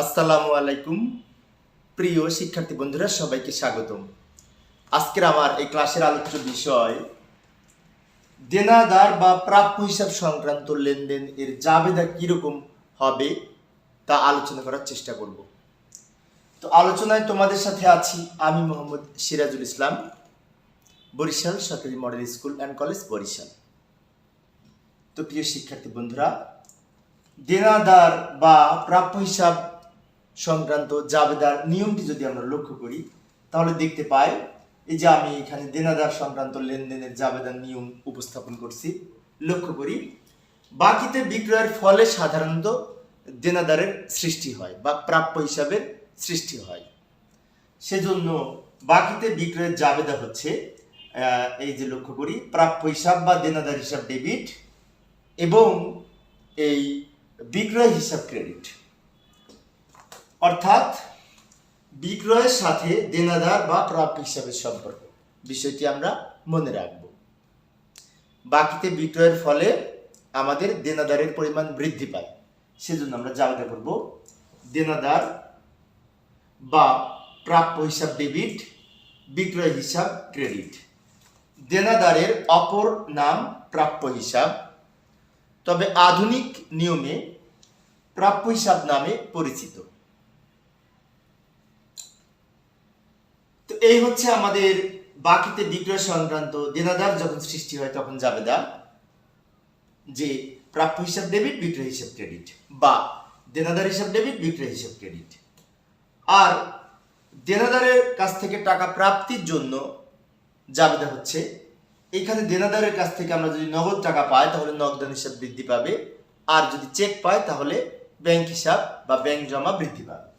আসসালামু আলাইকুম, প্রিয় শিক্ষার্থী বন্ধুরা, সবাইকে স্বাগতম। আজকের আমার এই ক্লাসের আলোচ্য বিষয়, দেনাদার বা প্রাপ্য হিসাব সংক্রান্ত লেনদেন এর জাবেদা কীরকম হবে তা আলোচনা করার চেষ্টা করব। তো আলোচনায় তোমাদের সাথে আছি আমি মোহাম্মদ সিরাজুল ইসলাম, বরিশাল সরকারি model school and college Barishal. তো প্রিয় শিক্ষার্থী বন্ধুরা, দেনাদার বা প্রাপ্য হিসাব সংক্রান্ত জাবেদার নিয়মটি যদি আমরা লক্ষ্য করি, তাহলে দেখতে পাই, এই যে আমি এখানে দেনাদার সংক্রান্ত লেনদেনের জাবেদার নিয়ম উপস্থাপন করছি, লক্ষ্য করি, বাকিতে বিক্রয়ের ফলে সাধারণত দেনাদারের সৃষ্টি হয় বা প্রাপ্য হিসাবের সৃষ্টি হয়। সেজন্য বাকিতে বিক্রয়ের জাবেদা হচ্ছে এই যে লক্ষ্য করি, প্রাপ্য হিসাব বা দেনাদার হিসাব ডেবিট এবং এই বিক্রয় হিসাব ক্রেডিট। অর্থাৎ বিক্রয়ের সাথে দেনাদার বা প্রাপ্য হিসাবের সম্পর্ক। বিষয়টি আমরা মনে রাখব। বাকিতে বিক্রয়ের ফলে আমাদের দেনাদারের পরিমাণ বৃদ্ধি পায়। সেজন্য আমরা জাবেদা করব। দেনাদার বা প্রাপ্য হিসাব ডেবিট, বিক্রয় হিসাব ক্রেডিট। দেনাদারের অপর নাম প্রাপ্য হিসাব। তবে আধুনিক নিয়মে প্রাপ্য হিসাব নামে পরিচিত। এই হচ্ছে আমাদের বাকিতে বিক্রয় সংক্রান্ত দেনাদার যখন সৃষ্টি হয় তখন জাবেদা যে প্রাপ্য হিসাব ডেবিট, বিক্রয় হিসাব ক্রেডিট বা দেনাদার হিসাব ডেবিট, বিক্রয় হিসাব ক্রেডিট। আর দেনাদারের কাছ থেকে টাকা প্রাপ্তির জন্য জাবেদা হচ্ছে, এখানে দেনাদারের কাছ থেকে আমরা যদি নগদ টাকা পাই তাহলে নগদান হিসাব বৃদ্ধি পাবে, আর যদি চেক পাই তাহলে ব্যাংক হিসাব বা ব্যাংক জমা বৃদ্ধি পাবে।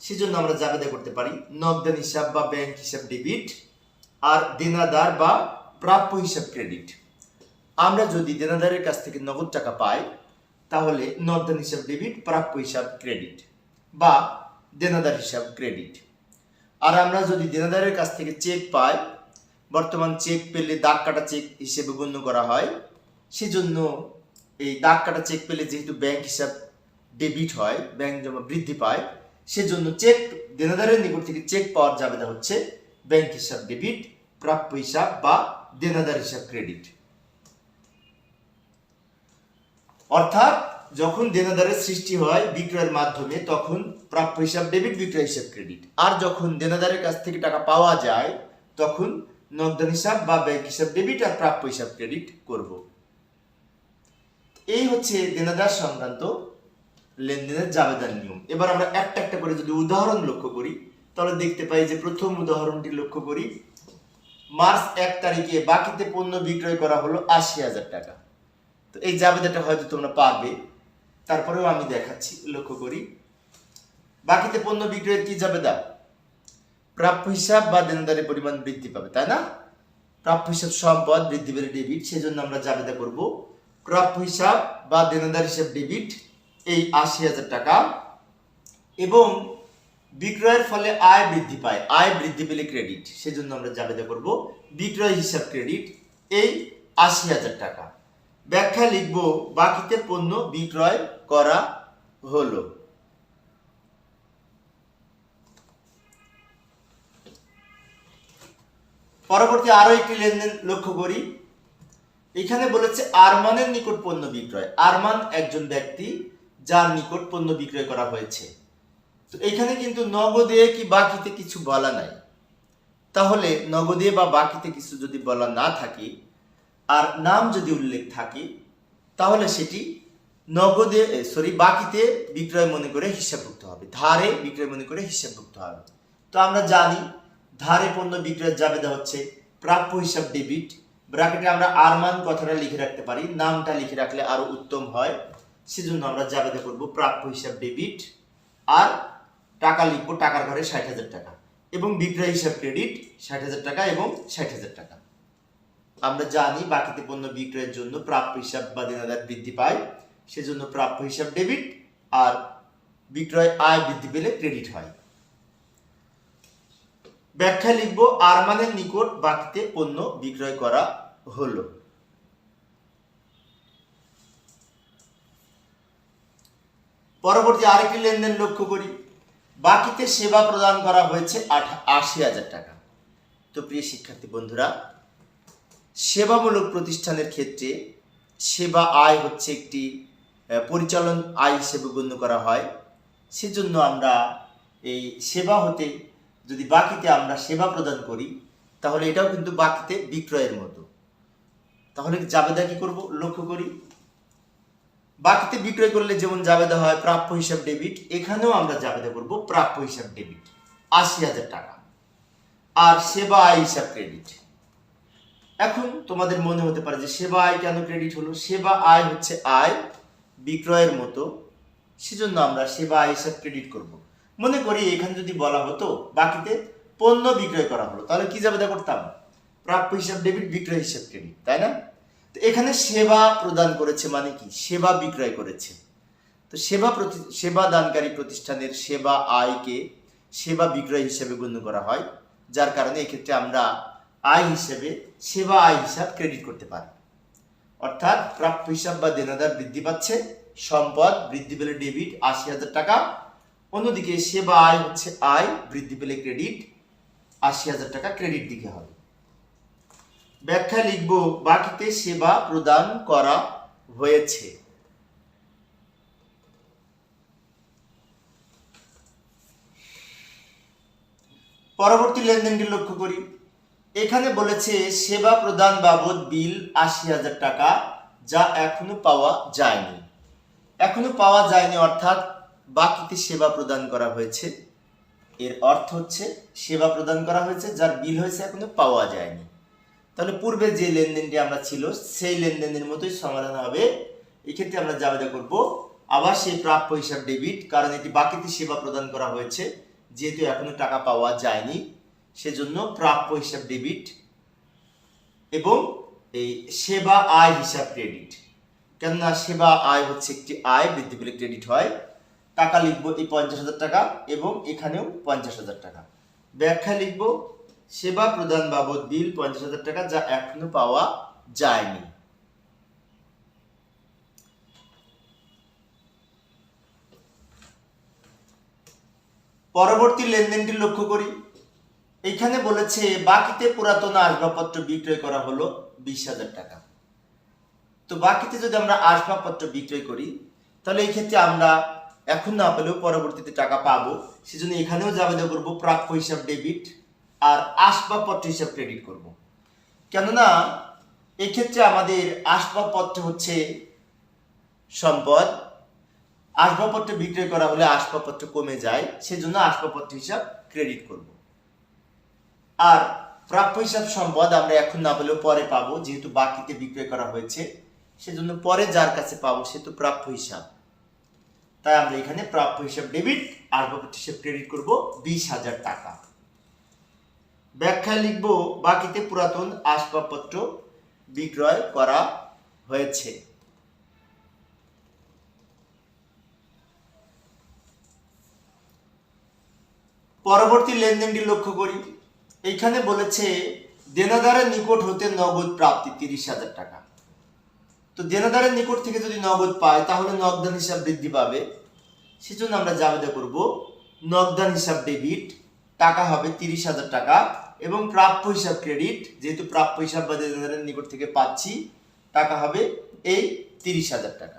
সেজন্য আমরা জাবেদা করতে পারি। নগদান হিসাব বা ব্যাংক হিসাব ডেবিট আর দেনাদার বা প্রাপ্য হিসাব ক্রেডিট আমরা যদি দেনাদারের কাছ থেকে নগদ টাকা পাই, তাহলে নগদান হিসাব ডেবিট প্রাপ্য হিসাব ক্রেডিট বা দেনাদার হিসাব ক্রেডিট আর আমরা যদি দেনাদারের কাছ থেকে চেক পাই, বর্তমান চেক পেলে দাগ কাটা চেক হিসেবে গণ্য করা হয়। সেজন্য এই দাগ কাটা চেক পেলে যেহেতু ব্যাংক হিসাব ডেবিট হয় ব্যাংক জমা বৃদ্ধি পায় সেজন্য চেক দেনাদারের নিকট থেকে চেক পাওয়ার জাবেদা হচ্ছে ব্যাংক হিসাব ডেবিট প্রাপ্য হিসাব বা দেনাদার হিসাব ক্রেডিট অর্থাৎ যখন দেনাদারের সৃষ্টি হয় বিক্রয়ের মাধ্যমে, তখন প্রাপ্য হিসাব ডেবিট বিক্রয় হিসাব ক্রেডিট আর যখন দেনাদারের কাছ থেকে টাকা পাওয়া যায়, তখন নগদান হিসাব বা ব্যাংক হিসাব ডেবিট আর প্রাপ্য হিসাব ক্রেডিট করব। এই হচ্ছে দেনাদার সংক্রান্ত লেনদেনের জাবেদার নিয়ম। এবার আমরা একটা একটা করে যদি উদাহরণ লক্ষ্য করি, তাহলে দেখতে পাই যে প্রথম উদাহরণটি লক্ষ্য করি। মার্চ এক তারিখে বাকিতে পণ্য বিক্রয় করা হলো আশি হাজার টাকা। তো এই জাবেদাটা হয়তো তোমরা পাবে। তারপরেও আমি দেখাচ্ছি, লক্ষ্য করি। বাকিতে পণ্য বিক্রয়ের কি জাবেদা? প্রাপ্য হিসাব বা দেনাদারের পরিমাণ বৃদ্ধি পাবে, তাই না? প্রাপ্য হিসাব সম্পদ বৃদ্ধি পেলে ডেবিট সেজন্য আমরা জাবেদা করব। প্রাপ্য হিসাব বা দেনাদার হিসাব ডেবিট এই আশি হাজার টাকা। এবং বিক্রয়ের ফলে আয় বৃদ্ধি পায়। আয় বৃদ্ধি পেলে ক্রেডিট সেজন্য আমরা জাবেদা করব, বিক্রয় হিসাব ক্রেডিট এই আশি হাজার টাকা। ব্যাখ্যা লিখব, বাকিতে পণ্য বিক্রয় করা হলো। পরবর্তী আরও একটি লেনদেন লক্ষ্য করি। এখানে বলেছে আরমানের নিকট পণ্য বিক্রয়। আরমান একজন ব্যক্তি। যার নিকট পণ্য বিক্রয় করা হয়েছে। তো এখানে কিন্তু নগদে কি বাকিতে কিছু বলা নাই। তাহলে নগদে বা বাকিতে কিছু যদি বলা না থাকে, আর নাম যদি উল্লেখ থাকে, তাহলে সেটি নগদে সরি বাকিতে বিক্রয় মনে করে হিসাবভুক্ত হবে। ধারে বিক্রয় মনে করে হিসাবভুক্ত হবে। তো আমরা জানি, ধারে পণ্য বিক্রয়ের জাবেদা হচ্ছে প্রাপ্য হিসাব ডেবিট। ব্র্যাকেটে আমরা আরমান কথাটা লিখে রাখতে পারি, নামটা লিখে রাখলে আরও উত্তম হয়। সেজন্য আমরা জাবেদা করব প্রাপ্য হিসাব ডেবিট আর টাকা লিখব টাকার ঘরে ষাট হাজার টাকা এবং বিক্রয় হিসাব ক্রেডিট ষাট হাজার টাকা এবং ষাট হাজার টাকা। আমরা জানি বাকিতে পণ্য বিক্রয়ের জন্য প্রাপ্য হিসাব বা দেনাদার বৃদ্ধি পায়, সেজন্য প্রাপ্য হিসাব ডেবিট আর বিক্রয় আয় বৃদ্ধি পেলে ক্রেডিট হয়। ব্যাখ্যা লিখব আরমানের নিকট বাকিতে পণ্য বিক্রয় করা হলো। পরবর্তী আরেকটি লেনদেন লক্ষ্য করি। বাকিতে সেবা প্রদান করা হয়েছে আশি হাজার টাকা। তো প্রিয় শিক্ষার্থী বন্ধুরা, সেবামূলক প্রতিষ্ঠানের ক্ষেত্রে সেবা আয় হচ্ছে একটি পরিচালন আয় হিসেবে গণ্য করা হয়। সেজন্য আমরা এই সেবা হতে যদি বাকিতে আমরা সেবা প্রদান করি, তাহলে এটাও কিন্তু বাকিতে বিক্রয়ের মতো। তাহলে জাবেদা কি করব? লক্ষ্য করি। বাকিতে বিক্রয় করলে যেমন জাবেদা হয়, প্রাপ্য হিসাব ডেবিট, এখানেও আমরা জাবেদা করব প্রাপ্য হিসাব ডেবিট। আশি হাজার টাকা। আর সেবা আয় হিসাব ক্রেডিট। এখন তোমাদের মনে হতে পারে যে সেবা আয় কেন ক্রেডিট হলো? সেবা আয় হচ্ছে আয় বিক্রয়ের মতো। সেজন্য আমরা সেবা আয় হিসাব ক্রেডিট করব। মনে করি এখানে যদি বলা হতো, বাকিতে পণ্য বিক্রয় করা হলো, তাহলে কি জাবেদা করতাম? প্রাপ্য হিসাব ডেবিট, বিক্রয় হিসাব ক্রেডিট, তাই না? এখানে সেবা প্রদান করেছে মানে কি? সেবা বিক্রয় করেছে। তো সেবা সেবা দানকারী প্রতিষ্ঠানের সেবা আয়কে সেবা বিক্রয় হিসেবে গণ্য করা হয়, যার কারণে এক্ষেত্রে আমরা আয় হিসেবে সেবা আয় হিসাব ক্রেডিট করতে পারি। অর্থাৎ প্রাপ্য হিসাব বা দেনাদার বৃদ্ধি পাচ্ছে, সম্পদ বৃদ্ধি পেলে ডেবিট আশি হাজার টাকা, অন্যদিকে সেবা আয় হচ্ছে আয় বৃদ্ধি পেলে ক্রেডিট আশি হাজার টাকা ক্রেডিট দিকে হবে। ব্যাখ্যা লিখব, বাকিতে সেবা প্রদান করা হয়েছে। পরবর্তী লেনদেনটি লক্ষ্য করি। এখানে বলেছে, সেবা প্রদান বাবদ বিল আশি হাজার টাকা যা এখনও পাওয়া যায়নি। এখনও পাওয়া যায়নি অর্থাৎ বাকিতে সেবা প্রদান করা হয়েছে। এর অর্থ হচ্ছে, সেবা প্রদান করা হয়েছে যার বিল হয়েছে এখনও পাওয়া যায়নি। তাহলে পূর্বে যে লেনদেনটি আমরা ছিল, সেই লেনদেনের মতোই সমাধান হবে। এক্ষেত্রে আমরা জাবেদা করব আবার সেই প্রাপ্য হিসাব ডেবিট, কারণ এটি বাকিতে সেবা প্রদান করা হয়েছে, যেহেতু এখনও টাকা পাওয়া যায়নি। সেজন্য প্রাপ্য হিসাব ডেবিট এবং এই সেবা আয় হিসাব ক্রেডিট। কেননা সেবা আয় হচ্ছে একটি আয়, বৃদ্ধি পেলে ক্রেডিট হয়। টাকা লিখব এই পঞ্চাশ হাজার টাকা এবং এখানেও পঞ্চাশ হাজার টাকা। ব্যাখ্যা লিখব সেবা প্রদান বাবদ বিল পঞ্চাশ হাজার টাকা যা এখনও পাওয়া যায়নি। পরবর্তী লেনদেনটি লক্ষ্য করি। এখানে বলেছে, বাকিতে পুরাতন আসবাবপত্র বিক্রয় করা হলো বিশ হাজার টাকা। তো বাকিতে যদি আমরা আসবাবপত্র বিক্রয় করি, তাহলে এই ক্ষেত্রে আমরা এখন না পেলেও পরবর্তীতে টাকা পাবো। সেজন্য এখানেও জাবেদা করব, প্রাপ্য হিসাব ডেবিট আর আসবাবপত্র হিসাব ক্রেডিট করব। কেননা, এক্ষেত্রে আমাদের আসবাবপত্র হচ্ছে সম্পদ। আসবাবপত্র বিক্রয় করা হলে আসবাবপত্র কমে যায়, সেজন্য আসবাবপত্র হিসাব ক্রেডিট করব। আর প্রাপ্য হিসাব সম্পদ আমরা এখন না পেলেও পরে পাবো, যেহেতু বাকিতে বিক্রয় করা হয়েছে, সেজন্য পরে যার কাছে পাবো সে তো প্রাপ্য হিসাব। তাই আমরা এখানে প্রাপ্য হিসাব ডেবিট আসবাবপত্র হিসাব ক্রেডিট করব বিশ হাজার টাকা। ব্যাখ্যায় লিখব বাকিতে পুরাতন আসবাবপত্র বিক্রয় করা হয়েছে। পরবর্তী লেনদেনটি লক্ষ্য করি। এইখানে বলেছে, দেনাদারের নিকট হতে নগদ প্রাপ্তি তিরিশ হাজার টাকা। তো দেনাদারের নিকট থেকে যদি নগদ পায়, তাহলে নগদান হিসাব বৃদ্ধি পাবে। সেজন্য আমরা জাবেদা করব, নগদান হিসাব ডেবিট, টাকা হবে তিরিশ হাজার টাকা। এবং প্রাপ্য হিসাব ক্রেডিট যেহেতু প্রাপ্য হিসাব বা দেনাদারের নিকট থেকে পাচ্ছি, টাকা হবে এই তিরিশ হাজার টাকা।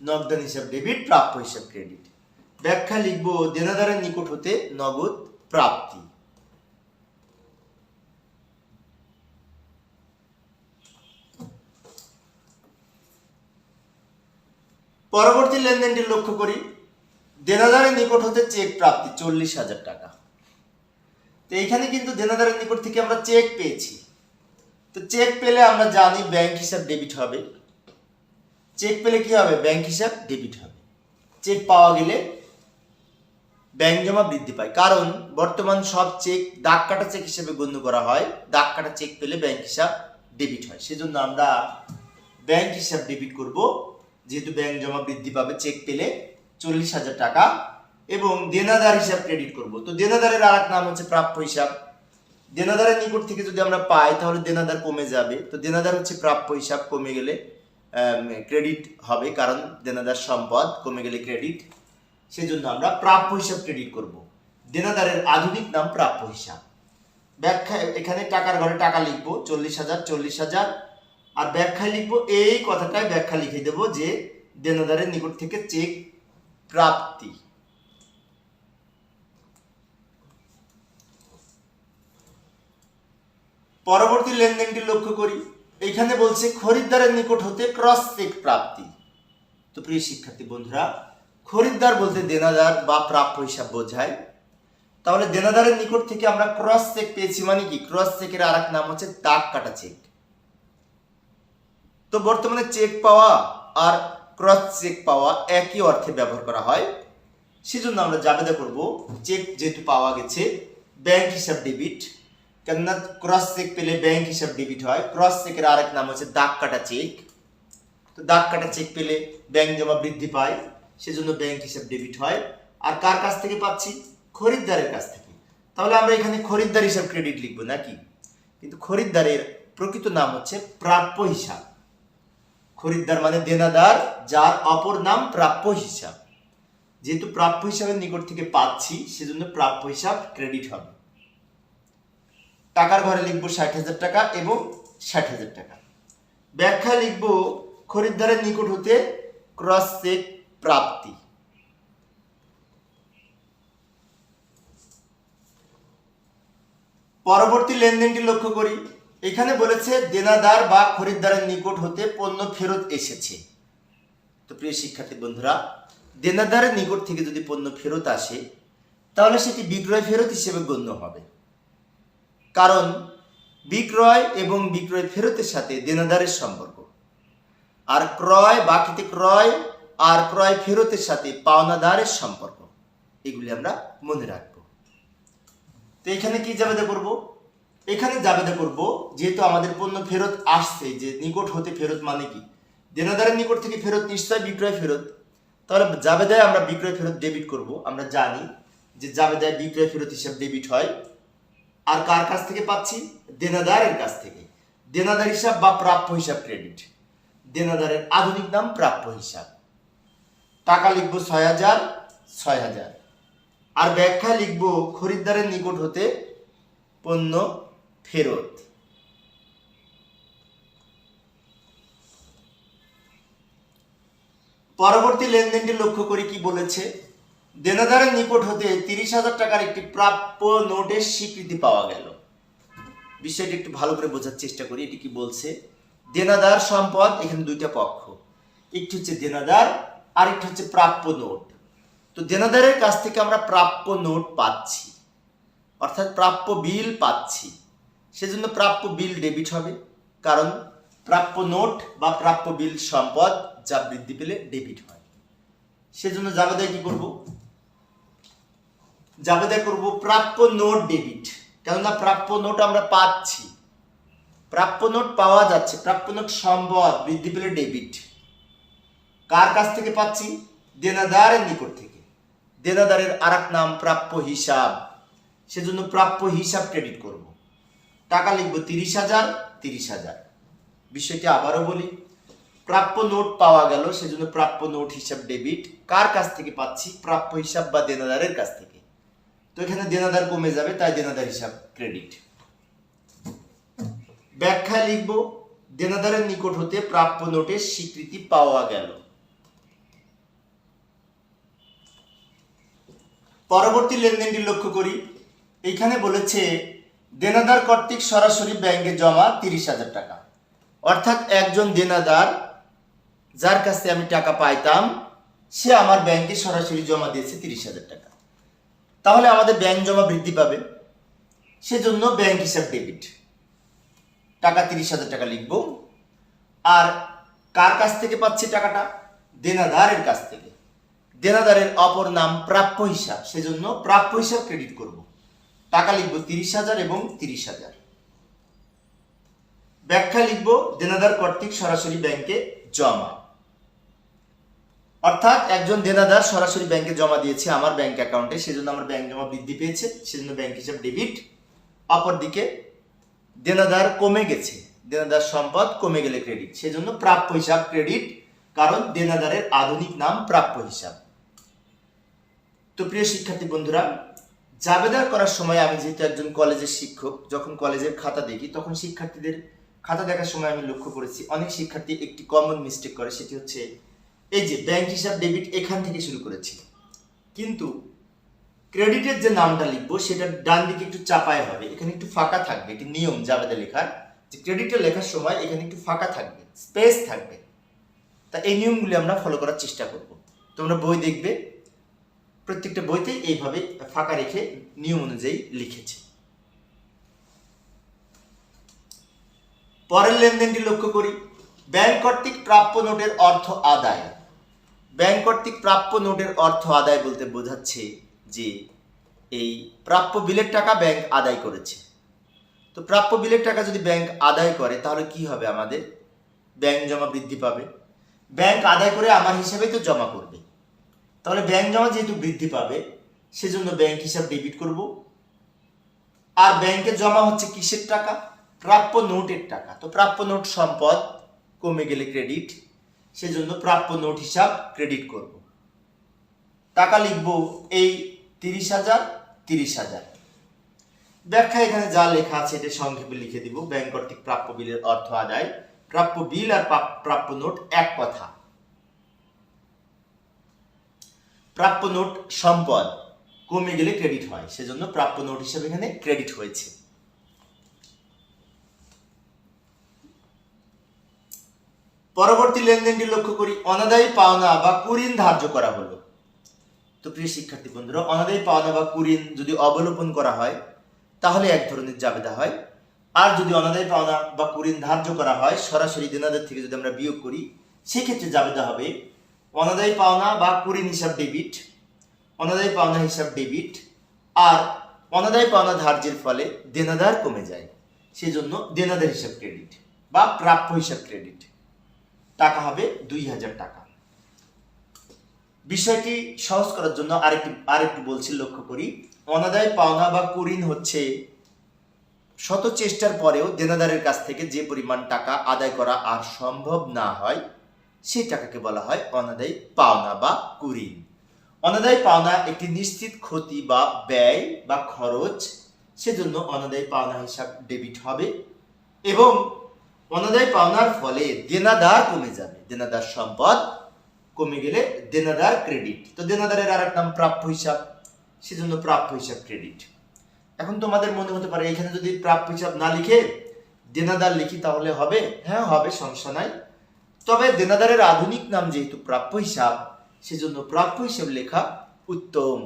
নগদান হিসাব ডেবিট প্রাপ্য হিসাব ক্রেডিট ব্যাখ্যা লিখব, দেনাদারের নিকট হতে নগদ প্রাপ্তি। পরবর্তী লেনদেনটি লক্ষ্য করি। দেনাদারের নিকট হতে চেক প্রাপ্তি চল্লিশ হাজার টাকা। তো এইখানে কিন্তু দেনাদারের নিকট থেকে আমরা চেক পেয়েছি। তো চেক পেলে আমরা জানি ব্যাংক হিসাব ডেবিট হবে। চেক পেলে কি হবে? ব্যাংক হিসাব ডেবিট হবে। চেক পাওয়া গেলে ব্যাংক জমা বৃদ্ধি পায়। কারণ বর্তমান সব চেক দাগ কাটা চেক হিসেবে গণ্য করা হয়। দাগ কাটা চেক পেলে ব্যাংক হিসাব ডেবিট হয়। সেজন্য আমরা ব্যাংক হিসাব ডেবিট করব। যেহেতু ব্যাংক জমা বৃদ্ধি পাবে চেক পেলে চল্লিশ হাজার টাকা এবং দেনাদার হিসাব ক্রেডিট করব। তো দেনাদারের আর এক নাম হচ্ছে প্রাপ্য হিসাব। দেনাদারের নিকট থেকে যদি আমরা পাই, তাহলে দেনাদার কমে যাবে। তো দেনাদার হচ্ছে প্রাপ্য হিসাব কমে গেলে ক্রেডিট হবে, কারণ দেনাদার সম্পদ কমে গেলে ক্রেডিট সেজন্য আমরা প্রাপ্য হিসাব ক্রেডিট করব। দেনাদারের আধুনিক নাম প্রাপ্য হিসাব। ব্যাখ্যা, এখানে টাকার ঘরে টাকা লিখব, চল্লিশ হাজার চল্লিশ হাজার। আর ব্যাখ্যায় লিখব, এই কথাটায় ব্যাখ্যা লিখে দেব যে, দেনাদারের নিকট থেকে চেক প্রাপ্তি। পরবর্তী লেনদেনটি লক্ষ্য করি। এখানে বলছে, খরিদ্দারের নিকট হতে ক্রস চেক প্রাপ্তি। তো প্রিয় শিক্ষার্থী বন্ধুরা, খরিদ্দার বলতে দেনাদার বা প্রাপ্য হিসাব বোঝায়। তাহলে দেনাদারের নিকট থেকে আমরা ক্রস চেক পেয়েছি মানে কি? ক্রস চেকের আর এক নাম হচ্ছে দাগ কাটা চেক। তো বর্তমানে চেক পাওয়া আর ক্রস চেক পাওয়া একই অর্থে ব্যবহার করা হয়। সেজন্য আমরা জাবেদা করব, চেক যেহেতু পাওয়া গেছে, ব্যাংক হিসাব ডেবিট কেননা ক্রস চেক পেলে ব্যাংক হিসাব ডেবিট হয়। ক্রস চেকের আরেক নাম হচ্ছে দাগ কাটা চেক। তো দাগ কাটা চেক পেলে ব্যাংক জমা বৃদ্ধি পায়, সেজন্য ব্যাংক হিসাব ডেবিট হয়। আর কার কাছ থেকে পাচ্ছি? খরিদ্দারের কাছ থেকে। তাহলে আমরা এখানে খরিদ্দার হিসাব ক্রেডিট লিখব নাকি? কিন্তু খরিদ্দারের প্রকৃত নাম হচ্ছে প্রাপ্য হিসাব। খরিদ্দার মানে দেনাদার, যার অপর নাম প্রাপ্য হিসাব। যেহেতু প্রাপ্য হিসাবের নিকট থেকে পাচ্ছি, সেজন্য প্রাপ্য হিসাব ক্রেডিট হবে। টাকার ঘরে লিখব ষাট হাজার টাকা এবং ষাট হাজার টাকা। ব্যাখ্যা লিখব খরিদ্দারের নিকট হতে ক্রস চেক প্রাপ্তি। পরবর্তী লেনদেনটি লক্ষ্য করি। এখানে বলেছে দেনাদার বা খরিদ্দারের নিকট হতে পণ্য ফেরত এসেছে। তো প্রিয় শিক্ষার্থী বন্ধুরা, দেনাদারের নিকট থেকে যদি পণ্য ফেরত আসে, তাহলে সেটি বিক্রয় ফেরত হিসেবে গণ্য হবে। কারণ বিক্রয় এবং বিক্রয় ফেরতের সাথে দেনাদারের সম্পর্ক। আর ক্রয়, বাকিতে ক্রয়, আর ক্রয় ফেরতের সাথে পাওনাদারের সম্পর্ক। এগুলি আমরা মনে রাখব। তো এখানে কি জাবেদা করব? এখানে জাবেদা করব, যেহেতু আমাদের পণ্য ফেরত আসছে, যে নিকট হতে ফেরত মানে কি? দেনাদারের নিকট থেকে ফেরত, নিশ্চয় বিক্রয় ফেরত। তাহলে জাবেদায় আমরা বিক্রয় ফেরত ডেবিট করব। আমরা জানি যে জাবেদায় বিক্রয় ফেরত হিসাব ডেবিট হয়। আর কার কাছ থেকে পাচ্ছি? দেনাদারের কাছ থেকে। দেনাদার হিসাব বা প্রাপ্য হিসাব ক্রেডিট দেনাদারের আধুনিক নাম প্রাপ্য হিসাব। টাকা লিখব ছয় হাজার ছয় হাজার। আর ব্যাখ্যা লিখব খরিদ্দারের নিকট হতে পণ্য ফেরত। পরবর্তী লেনদেনটি লক্ষ্য করে কি বলেছে? দেনাদারের নিকট হতে তিরিশ হাজার টাকার একটি প্রাপ্য নোটের স্বীকৃতি পাওয়া গেল। বিষয়টি একটু ভালো করে বোঝার চেষ্টা করি, এটি কি বলছে? দেনাদার সম্পদ, এখানে দুইটা পক্ষ। একটি হচ্ছে দেনাদার আর একটি হচ্ছে প্রাপ্য নোট। তো দেনাদারের কাছ থেকে আমরা প্রাপ্য নোট পাচ্ছি। অর্থাৎ প্রাপ্য বিল পাচ্ছি। সেজন্য প্রাপ্য বিল ডেবিট হবে। কারণ প্রাপ্য নোট বা প্রাপ্য বিল সম্পদ যা বৃদ্ধি পেলে ডেবিট হয়। সেজন্য জাবেদায় কি করব? জাবেদায় করব প্রাপ্য নোট ডেবিট। কেননা প্রাপ্য নোট আমরা পাচ্ছি। প্রাপ্য নোট পাওয়া যাচ্ছে, প্রাপ্য নোট সম্পদ বৃদ্ধি পেলে ডেবিট। কার কাছ থেকে পাচ্ছি? দেনাদারের নিকট থেকে। দেনাদারের আর নাম প্রাপ্য হিসাব। সেজন্য প্রাপ্য হিসাব ক্রেডিট করব। টাকা লিখব তিরিশ হাজার তিরিশ হাজার। বিষয়টি আবারও বলি, প্রাপ্য নোট পাওয়া গেল, সেজন্য প্রাপ্য নোট হিসাব ডেবিট। কার কাছ থেকে পাচ্ছি? প্রাপ্য হিসাব বা দেনাদারের কাছ থেকে। তো এখানে দেনাদার কমে যাবে, তাই দেনাদার হিসাব ক্রেডিট ব্যাখ্যা লিখব, দেনাদারের নিকট হতে প্রাপ্য নোটের স্বীকৃতি পাওয়া গেল। পরবর্তী লেনদেনটি লক্ষ্য করি। এখানে বলেছে, দেনাদার কর্তৃক সরাসরি ব্যাংকে জমা তিরিশ হাজার টাকা। অর্থাৎ একজন দেনাদার যার কাছে আমি টাকা পাইতাম, সে আমার ব্যাংকে সরাসরি জমা দিয়েছে তিরিশ হাজার টাকা। তাহলে আমাদের ব্যাংক জমা বৃদ্ধি পাবে। সেজন্য ব্যাংক হিসাব ডেবিট টাকা তিরিশ হাজার টাকা লিখব। আর কার কাছ থেকে পাচ্ছি টাকাটা? দেনাদারের কাছ থেকে। দেনাদারের অপর নাম প্রাপ্য হিসাব। সেজন্য প্রাপ্য হিসাব ক্রেডিট করব। টাকা লিখব তিরিশ হাজার এবং তিরিশ হাজার। ব্যাখ্যা লিখব দেনাদার কর্তৃক সরাসরি ব্যাংকে জমা। অর্থাৎ একজন দেনাদার সরাসরি ব্যাংকে জমা দিয়েছে আমার ব্যাংক অ্যাকাউন্টে সেজন্য আমার ব্যাংক জমা বৃদ্ধি পেয়েছে, সেজন্য ব্যাংক হিসাব ডেবিট অপরদিকে দেনাদার কমে গেছে, দেনাদার সম্পদ কমে গেলে ক্রেডিট সেজন্য প্রাপ্য হিসাব ক্রেডিট কারণ দেনাদারের আধুনিক নাম প্রাপ্য হিসাব। তো প্রিয় শিক্ষার্থী বন্ধুরা জাবেদা করার সময় আমি যেহেতু একজন কলেজের শিক্ষক, যখন কলেজের খাতা দেখি, তখন শিক্ষার্থীদের খাতা দেখার সময় আমি লক্ষ্য করেছি, অনেক শিক্ষার্থী একটি কমন মিস্টেক করে, সেটি হচ্ছে এই যে ব্যাংক হিসাব ডেবিট এখান থেকে শুরু করেছি। কিন্তু ক্রেডিটের যে নামটা লিখব, সেটা ডান দিকে একটু চাপায় হবে। এখানে একটু ফাঁকা থাকবে, একটি নিয়ম জাবেদা লেখার, যে ক্রেডিটে লেখার সময় এখানে একটু ফাঁকা থাকবে স্পেস থাকবে। তা এই নিয়মগুলি আমরা ফলো করার চেষ্টা করব। তোমরা বই দেখবে, প্রত্যেকটা বইতে এইভাবে ফাঁকা রেখে নিয়ম অনুযায়ী লিখেছে। পরের লেনদেনটি লক্ষ্য করি। ব্যাংক কর্তৃক প্রাপ্য নোটের অর্থ আদায়। ব্যাংক কর্তৃক প্রাপ্য নোটের অর্থ আদায় বলতে বোঝাচ্ছে যে এই প্রাপ্য বিলের টাকা ব্যাংক আদায় করেছে। তো প্রাপ্য বিলের টাকা যদি ব্যাংক আদায় করে, তাহলে কি হবে আমাদের? ব্যাংক জমা বৃদ্ধি পাবে। ব্যাংক আদায় করে আমার হিসাবে তো জমা করবে। তাহলে ব্যাংক জমা যেহেতু বৃদ্ধি পাবে, সেজন্য ব্যাংক হিসাব ডেবিট করব। আর ব্যাংকে জমা হচ্ছে কিসের টাকা? প্রাপ্য নোটের টাকা। তো প্রাপ্য নোট সম্পদ কমে গেলে ক্রেডিট সেজন্য প্রাপ্য নোট হিসাব ক্রেডিট করব। টাকা লিখব এই তিরিশ হাজার তিরিশ হাজার। ব্যাখ্যা এখানে যা লেখা আছে এটা সংক্ষেপে লিখে দিব। ব্যাংক কর্তৃক প্রাপ্য বিলের অর্থ আদায়, প্রাপ্য বিল আর প্রাপ- প্রাপ্য নোট এক কথা। প্রাপ্য নোট সম্পদ কমে গেলে ক্রেডিট হয়, সেজন্য প্রাপ্য নোট হিসাবে এখানে ক্রেডিট হয়েছে। পরবর্তী লেনদেনটি লক্ষ্য করি, অনাদায়ী পাওনা বা কুরিন ধার্য করা হলো। তো প্রিয় শিক্ষার্থী বন্ধুরা, অনাদায়ী পাওনা বা কুরিন যদি অবলোপন করা হয়, তাহলে এক ধরনের জাবেদা হয়। আর যদি অনাদায়ী পাওনা বা কুরিন ধার্য করা হয়, সরাসরি দেনাদের থেকে যদি আমরা বিয়োগ করি, সেক্ষেত্রে জাবেদা হবে অনাদায়ী পাওনা বা কুরিন হিসাব ডেবিট, অনাদায়ী পাওনা হিসাব ডেবিট, আর অনাদায়ী পাওনা ধার্যের ফলে দেনাদার কমে যায়। সেজন্য দেনাদার হিসাব ক্রেডিট বা প্রাপ্য হিসাব ক্রেডিট। টাকা হবে দুই হাজার টাকা। বিষয়টি সহজ করার জন্য আরেকটি, আরেকটু বলছি, লক্ষ্য করি। অনাদায় পাওনা বা কুরিন হচ্ছে শত চেষ্টার পরেও দেনাদারের কাছ থেকে যে পরিমাণ টাকা আদায় করা আর সম্ভব না হয়, সেই টাকাকে বলা হয় অনাদায়ী পাওনা বা কুরিন। অনাদায়ী পাওনা একটি নিশ্চিত ক্ষতি বা ব্যয় বা খরচ, সেজন্য অনাদায়ী পাওনা হিসাব ডেবিট হবে এবং অনাদায়ী পাওনার ফলে দেনাদার কমে যাবে। দেনাদার সম্পদ কমে গেলে দেনাদার ক্রেডিট তো দেনাদারের আর নাম প্রাপ্য হিসাব। সেজন্য প্রাপ্য হিসাব ক্রেডিট এখন তোমাদের মনে হতে পারে, এখানে যদি প্রাপ্য হিসাব না লিখে দেনাদার লিখি তাহলে হবে? হ্যাঁ হবে, সমস্যা নাই। তবে দেনাদারের আধুনিক নাম যেহেতু প্রাপ্য হিসাব, সেজন্য প্রাপ্য হিসাব লেখা উত্তম।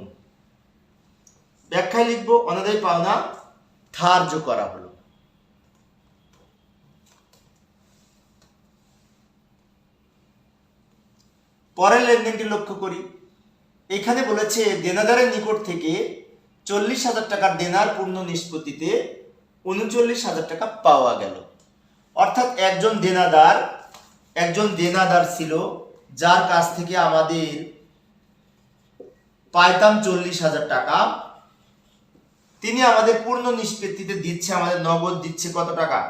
ব্যাখ্যায় লিখব, অনাদায় পাওনা ধার্য করা হলো। পরের লেনদেনটি লক্ষ্য করি। এখানে বলেছে, দেনাদারের নিকট থেকে চল্লিশ হাজার টাকার দেনার পূর্ণ নিষ্পত্তিতে উনচল্লিশ হাজার টাকা পাওয়া গেল। অর্থাৎ একজন দেনাদার একজন দেনাদার ছিল, যার কাছ থেকে আমাদের পাইতাম চল্লিশ হাজার টাকা। তিনি আমাদের পূর্ণ নিষ্পত্তিতে দিচ্ছে, আমাদের নগদ দিচ্ছে কত টাকা?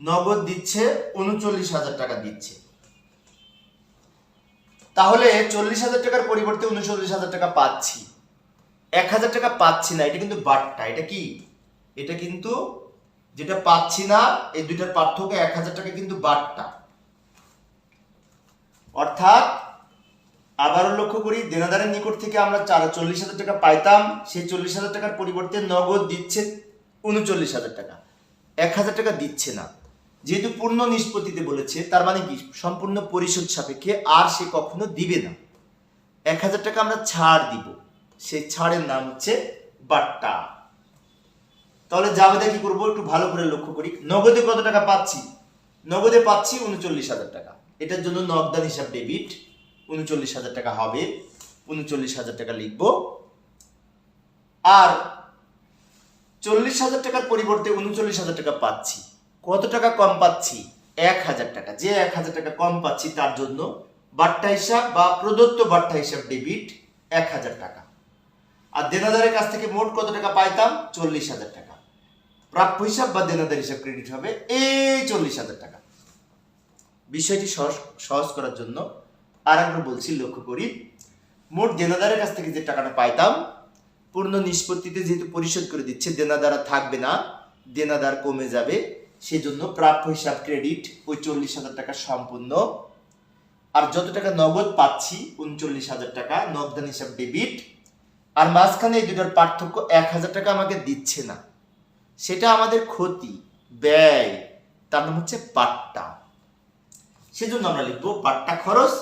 নগদ দিচ্ছে উনচল্লিশ হাজার টাকা দিচ্ছে। তাহলে চল্লিশ হাজার টাকার পরিবর্তে উনচল্লিশ হাজার টাকা পাচ্ছি। এক হাজার টাকা পাচ্ছি না, এটা কিন্তু বাট্টা। এটা কি? এটা কিন্তু যেটা পাচ্ছি না, এই দুইটার পার্থক্য এক হাজার টাকা কিন্তু বাট্টা। অর্থাৎ আবারও লক্ষ্য করি, দেনাদারের নিকট থেকে আমরা চার, চল্লিশ হাজার টাকা পাইতাম, সেই চল্লিশ হাজার টাকার পরিবর্তে নগদ দিচ্ছে উনচল্লিশ হাজার টাকা। এক হাজার টাকা দিচ্ছে না। যেহেতু পূর্ণ নিষ্পত্তিতে বলেছে, তার মানে কি? সম্পূর্ণ পরিশোধ সাপেক্ষে আর সে কখনো দিবে না। এক হাজার টাকা আমরা ছাড় দিব। সেই ছাড়ের নাম হচ্ছে বাট্টা। তাহলে জাবেদা কি করব? একটু ভালো করে লক্ষ্য করি। নগদে কত টাকা পাচ্ছি? নগদে পাচ্ছি উনচল্লিশ হাজার টাকা। এটার জন্য নগদান হিসাব ডেবিট উনচল্লিশ হাজার টাকা হবে। উনচল্লিশ হাজার টাকা লিখব। আর চল্লিশ হাজার টাকার পরিবর্তে উনচল্লিশ হাজার টাকা পাচ্ছি। কত টাকা কম পাচ্ছি? এক হাজার টাকা। যে এক হাজার টাকা কম পাচ্ছি তার জন্য বাট্টা হিসাব বা প্রদত্ত বাট্টা হিসাব ডেবিট এক হাজার টাকা। আর দেনাদারের কাছ থেকে মোট কত টাকা পাইতাম? চল্লিশ হাজার টাকা। প্রাপ্য হিসাব বা দেনাদার হিসাব ক্রেডিট হবে এই চল্লিশ হাজার টাকা। বিষয়টি সহজ করার জন্য আর একবার বলছি, লক্ষ্য করি। মোট দেনাদারের কাছ থেকে যে টাকাটা পাইতাম, পূর্ণ নিষ্পত্তিতে যেহেতু পরিশোধ করে দিচ্ছে, দেনাদার থাকবে না, দেনাদার কমে যাবে সেজন্য প্রাপ্য হিসাব ক্রেডিট ওই চল্লিশ হাজার টাকা সম্পূর্ণ। আর যত টাকা নগদ পাচ্ছি, উনচল্লিশ হাজার টাকা নগদান হিসাব ডেবিট আর মাঝখানে এই দুটার পার্থক্য এক হাজার টাকা আমাকে দিচ্ছে না। সেটা আমাদের ক্ষতি, ব্যয়, তার নাম হচ্ছে পাট্টা। সেজন্য আমরা লিখব পাট্টা খরচ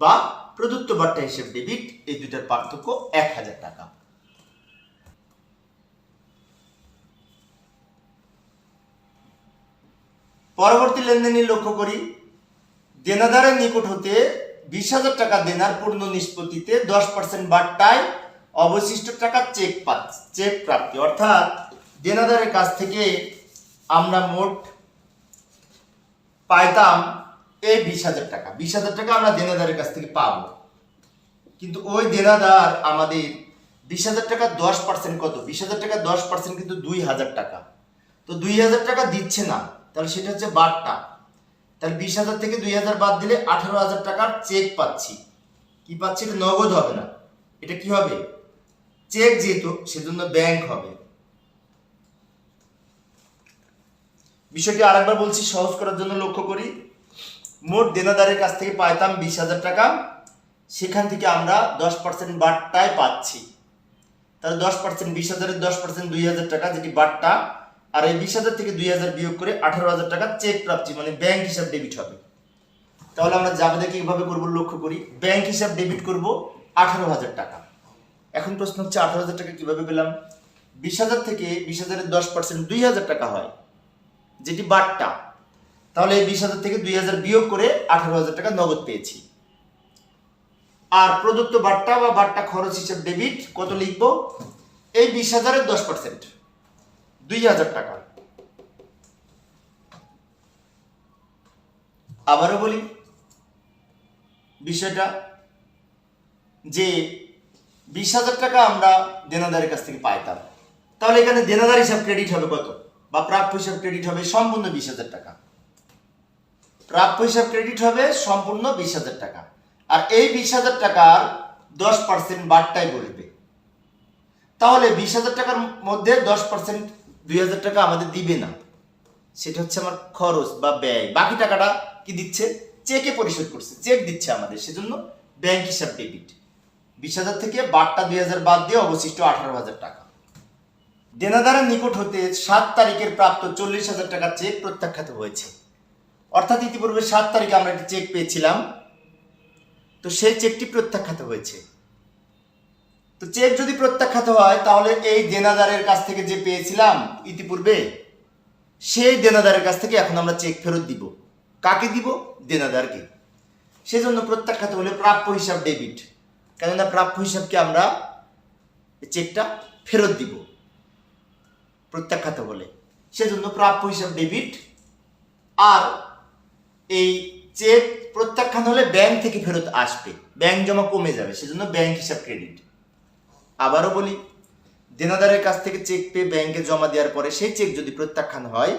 বা প্রদত্ত বাট্টা হিসেব ডেবিট এই দুটার পার্থক্য এক হাজার টাকা। পরবর্তী লেনদেনে লক্ষ্য করি। দেনাদারের নিকট হতে বিশ হাজার টাকা দেনার পূর্ণ নিষ্পত্তিতে দশ পার্সেন্ট বাট্টায় অবশিষ্ট টাকা চেক পাচ্ছি চেক প্রাপ্তি। অর্থাৎ দেনাদারের কাছ থেকে আমরা মোট পাইতাম এই বিশ হাজার টাকা। বিশ হাজার টাকা আমরা দেনাদারের কাছ থেকে পাবো। কিন্তু ওই দেনাদার আমাদের বিশ হাজার টাকা দশ পার্সেন্ট কত? বিশ হাজার টাকা দশ পার্সেন্ট কিন্তু দুই হাজার টাকা। তো দুই হাজার টাকা দিচ্ছে না। তাহলে সেটা হচ্ছে বারটা। তাহলে বিশ হাজার থেকে দুই হাজার বাদ দিলে আঠারো হাজার টাকার চেক পাচ্ছি। কি পাচ্ছি? এটা নগদ হবে না। এটা কি হবে? চেক যেহেতু, সেজন্য ব্যাংক হবে। বিষয়টি আরেকবার বলছি, সহজ করার জন্য লক্ষ্য করি। মোট দেনাদারের কাছ থেকে পাইতাম বিশ হাজার টাকা। সেখান থেকে আমরা দশ পার্সেন্ট বাট্টায় পাচ্ছি। তাহলে দশ পার্সেন্ট বিশ হাজারের দশ পার্সেন্ট দুই হাজার টাকা, যেটি বাট্টা আর এই বিশ হাজার থেকে দুই হাজার বিয়োগ করে আঠারো হাজার টাকা চেক প্রাপ্তি মানে ব্যাংক হিসাব ডেবিট হবে। তাহলে আমরা যাবে জাবেদাকে কীভাবে করব লক্ষ্য করি। ব্যাংক হিসাব ডেবিট করব আঠারো হাজার টাকা। এখন প্রশ্ন হচ্ছে আঠারো হাজার টাকা কীভাবে পেলাম? বিশ হাজার থেকে বিশ হাজারের দশ পার্সেন্ট দুই হাজার টাকা হয়, যেটি বাট্টা তাহলে এই বিশ হাজার থেকে দুই হাজার বিয়োগ করে আঠারো হাজার টাকা নগদ পেয়েছি। আর প্রদত্ত বাট্টা বা বাট্টা খরচ হিসাব ডেবিট কত লিখব? এই বিশ হাজারের দশ পার্সেন্ট দুই হাজার টাকা। আবারও বলি, বিষয়টা যে বিশ হাজার টাকা আমরা দেনাদারের কাছ থেকে পাইতাম, তাহলে এখানে দেনাদার হিসাব ক্রেডিট হবে কত? বা প্রাপ্য হিসাব ক্রেডিট হবে সম্পূর্ণ বিশ হাজার টাকা। প্রাপ্য হিসাব ক্রেডিট হবে সম্পূর্ণ বিশ হাজার টাকা। আর এই বিশ হাজার টাকার দশ পার্সেন্ট বারটাই বলবে তাহলে বিশ হাজার টাকার মধ্যে দশ পার্সেন্ট দুই হাজার টাকা আমাদের দিবে না। সেটা হচ্ছে আমার খরচ বা ব্যয়। বাকি টাকাটা কি দিচ্ছে? চেকে পরিশোধ করছে। চেক দিচ্ছে আমাদের। সেজন্য ব্যাংক হিসাব ডেবিট বিশ হাজার থেকে বারটা দুই হাজার বাদ দিয়ে অবশিষ্ট আঠারো হাজার টাকা। দেনাদারের নিকট হতে সাত তারিখের প্রাপ্ত চল্লিশ হাজার টাকার চেক প্রত্যাখ্যাত হয়েছে। অর্থাৎ ইতিপূর্বে সাত তারিখে আমরা একটি চেক পেয়েছিলাম। তো সেই চেকটি প্রত্যাখ্যাত হয়েছে। তো চেক যদি প্রত্যাখ্যাত হয়, তাহলে এই দেনাদারের কাছ থেকে যে পেয়েছিলাম ইতিপূর্বে, সেই দেনাদারের কাছ থেকে এখন আমরা চেক ফেরত দিব। কাকে দিব? দেনাদারকে। সেজন্য প্রত্যাখ্যাত হলে প্রাপ্য হিসাব ডেবিট কেননা প্রাপ্য হিসাবকে আমরা চেকটা ফেরত দিব। প্রত্যাখ্যাত হলে। সেজন্য প্রাপ্য হিসাব ডেবিট আর এই চেক প্রত্যাখ্যান হলে ব্যাংক থেকে ফেরত আসবে। ব্যাংক জমা কমে যাবে, সেজন্য ব্যাংক হিসাব ক্রেডিট আবারও বলি, দেনাদারের কাছ থেকে চেক পেয়ে ব্যাংকে জমা দেওয়ার পরে সেই চেক যদি প্রত্যাখ্যান হয়,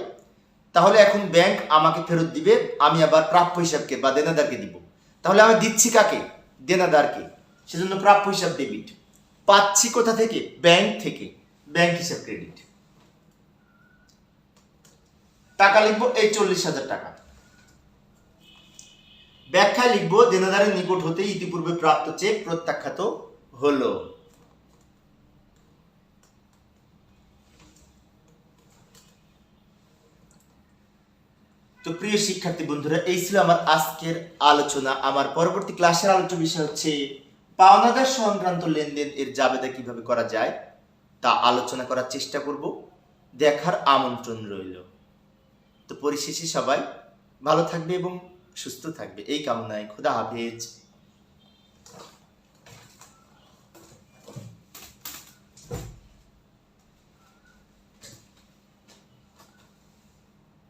তাহলে এখন ব্যাংক আমাকে ফেরত দিবে, আমি আবার প্রাপ্য হিসাবকে বা দেনাদারকে দিব। তাহলে আমি দিচ্ছি কাকে? দেনাদারকে। সেজন্য প্রাপ্য হিসাব ডেবিট পাচ্ছি কোথা থেকে? ব্যাংক থেকে। ব্যাংক হিসাব ক্রেডিট টাকা লিখব এই চল্লিশ হাজার টাকা। ব্যাখ্যায় লিখব, দেনাদারের নিকট হতে ইতিপূর্বে প্রাপ্ত চেক প্রত্যাখ্যাত হলো। তো প্রিয় শিক্ষার্থী বন্ধুরা, এই ছিল আমার আজকের আলোচনা। আমার পরবর্তী ক্লাসের আলোচনা বিষয় হচ্ছে, পাওনাদার সংক্রান্ত লেনদেন এর জাবেদা কীভাবে করা যায় তা আলোচনা করার চেষ্টা করব। দেখার আমন্ত্রণ রইল। তো পরিশেষে সবাই ভালো থাকবে এবং সুস্থ থাকবে। এই কামনায় খোদা হাফেজ।